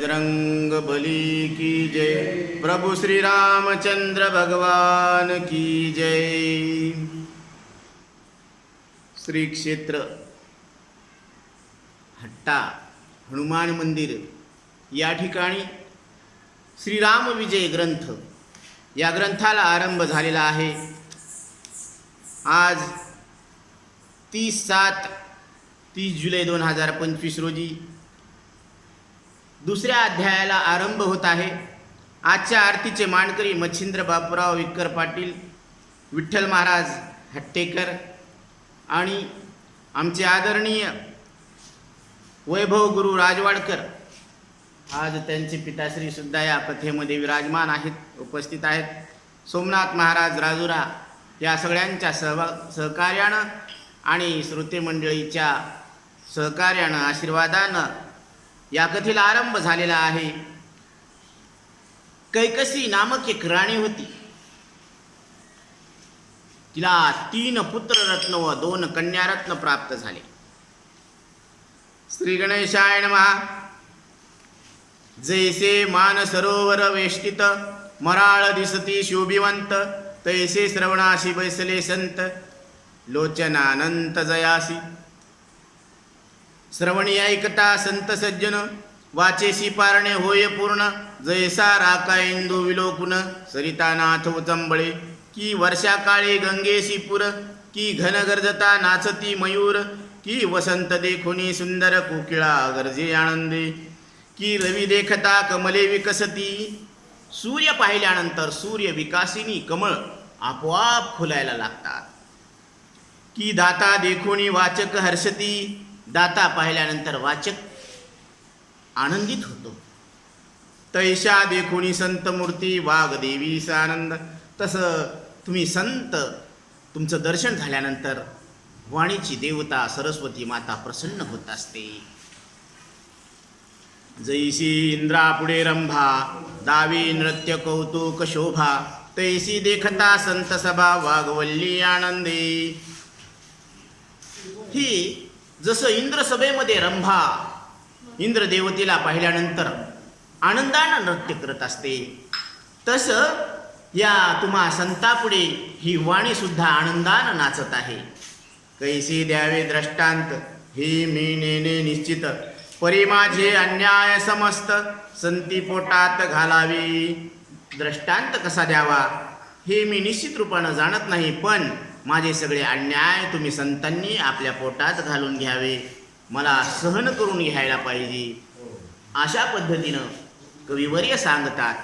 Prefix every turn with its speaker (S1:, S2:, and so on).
S1: बजरंग बली की जय। प्रभु श्री रामचंद्र भगवान की जय। श्री क्षेत्र हट्टा हनुमान मंदिर या ठिकाणी श्रीराम विजय ग्रंथ या ग्रंथाला आरंभ झालेला आहे. आज तीस सात तीस जुलै दोन हजार पंचवीस रोजी दुसऱ्या अध्यायाला आरंभ होत आहे. आजच्या आरतीचे मानकरी मच्छिंद्र बापूराव विक्कर पाटील विठ्ठल महाराज हट्टेकर आणि आमचे आदरणीय वैभव गुरु राजवाडकर आज त्यांचे पिताश्री सुद्धा या कथेमध्ये विराजमान आहेत उपस्थित आहेत. सोमनाथ महाराज राजुरा या सगळ्यांच्या सहभा सहकार्यानं आणि श्रोते मंडळीच्या सहकार्यानं आशीर्वादानं या कथेला आरंभ झालेला आहे. कैकसी नामक एक राणी होती. तिला तीन पुत्ररत्न व दोन कन्यारत्न प्राप्त झाले. श्री गणेशायण महा जैसे मान सरोवर वेष्टित मराळ दिसती शोभिवंत तैसे श्रवणाशी बैसले संत लोचनानंत जयासी. श्रवणी ऐकता संत सज्जन वाचेशी पारणे होय पूर्ण जयसा राका इंदू विलोकुन सरितानाथ उचंबळे. की वर्षा काळे गंगेशी पुर की घन गर्जता नाचती मयूर की वसंत देखुनी सुंदर कोकिळा गर्जे आनंदे. की रवी देखता कमले विकसती सूर्य पाहिल्यानंतर सूर्य विकासिनी कमळ आपोआप फुलायला लागतात. की दाता देखुनी वाचक हर्षती दाता पाहिल्यानंतर वाचक आनंदित होतो. तैशा देखुणी संत मूर्ती वाघदेवीचा आनंद तसं तुम्ही संत तुमचं दर्शन झाल्यानंतर वाणीची देवता सरस्वती माता प्रसन्न होत असते. जैसी इंद्रापुढे रंभा दावी नृत्य कौतुक शोभा तैसी देखता संत सभा वाघवल्ली आनंदी. ही जसं इंद्र सभेमध्ये रंभा इंद्रदेवतेला पाहिल्यानंतर आनंदानं नृत्य करत असते तसं या तुम्हा संतापुढे ही वाणी सुद्धा आनंदानं नाचत आहे. कैसे द्यावे दृष्टांत हे मी नेणे निश्चित. परी माझे अन्याय समस्त संती पोटात घालावी. दृष्टांत कसा द्यावा हे मी निश्चित रूपानं जाणत नाही पण माझे सगळे अन्याय तुम्ही संतांनी आपल्या पोटात घालून घ्यावे. मला सहन करून घ्यायला पाहिजे. अशा पद्धतीनं कविवर्य सांगतात.